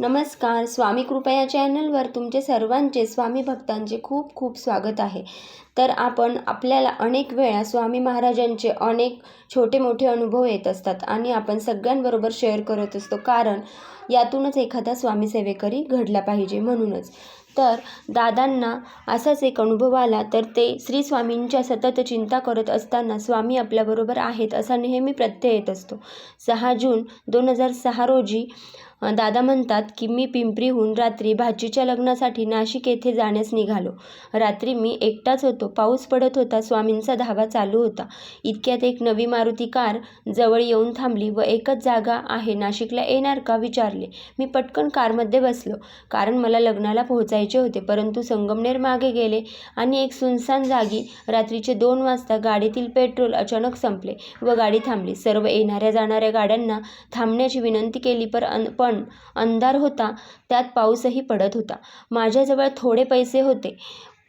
नमस्कार स्वामी कृपा या चॅनलवर तुमचे सर्वांचे स्वामी भक्तांचे खूप खूप स्वागत आहे. तर आपण आपल्याला अनेक वेळा स्वामी महाराजांचे अनेक छोटे मोठे अनुभव येत असतात आणि आपण सगळ्यांबरोबर शेअर करत असतो. कारण यातूनच एखादा स्वामी सेवेकरी घडला पाहिजे म्हणूनच. तर दादांना असाच एक अनुभव आला तर ते श्री स्वामींच्या सतत चिंता करत असताना स्वामी आपल्याबरोबर आहेत असा नेहमी प्रत्यय येत असतो. सहा जून दोन हजार सहा रोजी दादा म्हणतात की मी पिंपरीहून रात्री भाचीच्या लग्नासाठी नाशिक येथे जाण्यास निघालो. रात्री मी एकटाच होतो. पाऊस पडत होता. स्वामींचा धावा चालू होता. इतक्यात एक नवी मारुती कार जवळ येऊन थांबली व एकच जागा आहे. नाशिकला येणार का विचारले. मी पटकन कारमध्ये बसलो. कारण मला लग्नाला पोहोचायचे होते परंतु संगमनेर मागे गेले आणि एक सुनसान जागी रात्रीचे दोन वाजता गाडीतील पेट्रोल अचानक संपले व गाडी थांबली. सर्व येणाऱ्या जाणाऱ्या गाड्यांना थांबण्याची विनंती केली पर अन पण अंधार होता त्यात पाऊसही पडत होता. माझ्याजवळ थोडे पैसे होते.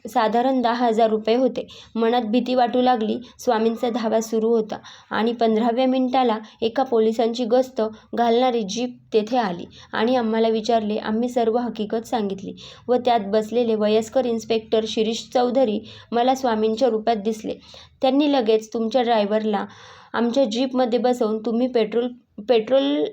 साधारण दहा हजार रुपये होते. मनात भीती वाटू लागली. स्वामींचा धावा सुरू होता आणि पंधराव्या मिनिटाला एका पोलिसांची गस्त घालणारी जीप तेथे आली आणि आम्हाला विचारले आम्ही सर्व हकीकत सांगितली व त्यात बसलेले वयस्कर इन्स्पेक्टर शिरीष चौधरी मला स्वामींच्या रूपात दिसले. त्यांनी लगेच तुमच्या ड्रायव्हरला आमच्या जीपमध्ये बसवून तुम्ही पेट्रोल पेट्रोल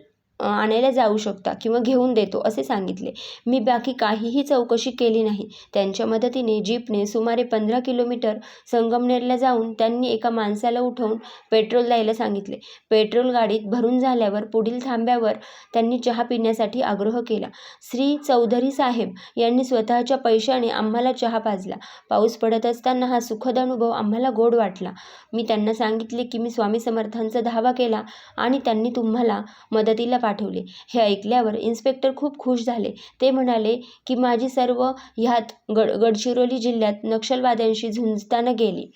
आणायला जाऊ शकता किंवा घेऊन देतो असे सांगितले. मी बाकी काहीही चौकशी केली नाही. त्यांच्या मदतीने जीपने सुमारे पंधरा किलोमीटर संगमनेरला जाऊन त्यांनी एका माणसाला उठवून पेट्रोल द्यायला सांगितले. पेट्रोल गाडीत भरून झाल्यावर पुढील थांब्यावर त्यांनी चहा पिण्यासाठी आग्रह केला. श्री चौधरी साहेब यांनी स्वतःच्या पैशाने आम्हाला चहा पाजला. पाऊस पडत असताना हा सुखद अनुभव आम्हाला गोड वाटला. मी त्यांना सांगितले की मी स्वामी समर्थांचा धावा केला आणि त्यांनी तुम्हाला मदतीला पाठवले. हे ऐकल्यावर इन्स्पेक्टर खूप खुश झाले. ते म्हणाले की माझी सर्व ह्यात गड गडचिरोली जिल्ह्यात नक्षलवाद्यांशी झुंजताना गेली.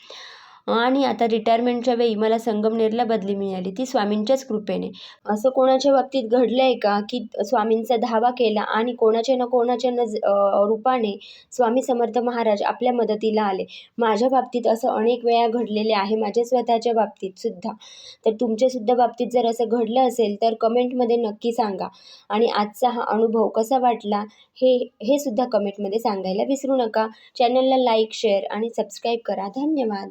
आणि आता रिटायरमेंटच्या वेळी मला संगमनेरला बदली मिळाली. ती स्वामींच्याच कृपेने. असं कोणाच्या बाबतीत घडलं आहे का? की स्वामींचा धावा केला आणि कोणाच्या ना कोणाच्या न रूपाने स्वामी समर्थ महाराज आपल्या मदतीला आले. माझ्या बाबतीत असं अनेक वेळा घडलेले आहे माझ्या स्वतःच्या बाबतीत सुद्धा. तर तुमच्यासुद्धा बाबतीत जर असं घडलं असेल तर कमेंटमध्ये नक्की सांगा. आणि आजचा हा अनुभव कसा वाटला हे हे सुद्धा कमेंटमध्ये सांगायला विसरू नका. चॅनलला लाईक शेअर आणि सबस्क्राईब करा. धन्यवाद.